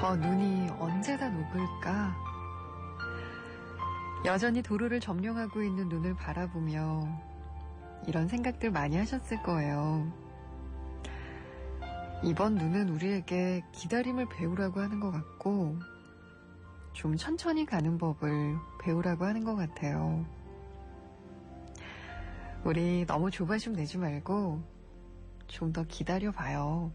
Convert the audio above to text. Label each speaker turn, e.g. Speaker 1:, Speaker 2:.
Speaker 1: 저 눈이 언제 다 녹을까? 여전히 도로를 점령하고 있는 눈을 바라보며 이런 생각들 많이 하셨을 거예요. 이번 눈은 우리에게 기다림을 배우라고 하는 것 같고, 좀 천천히 가는 법을 배우라고 하는 것 같아요. 우리 너무 조바심 내지 말고 좀 더 기다려 봐요.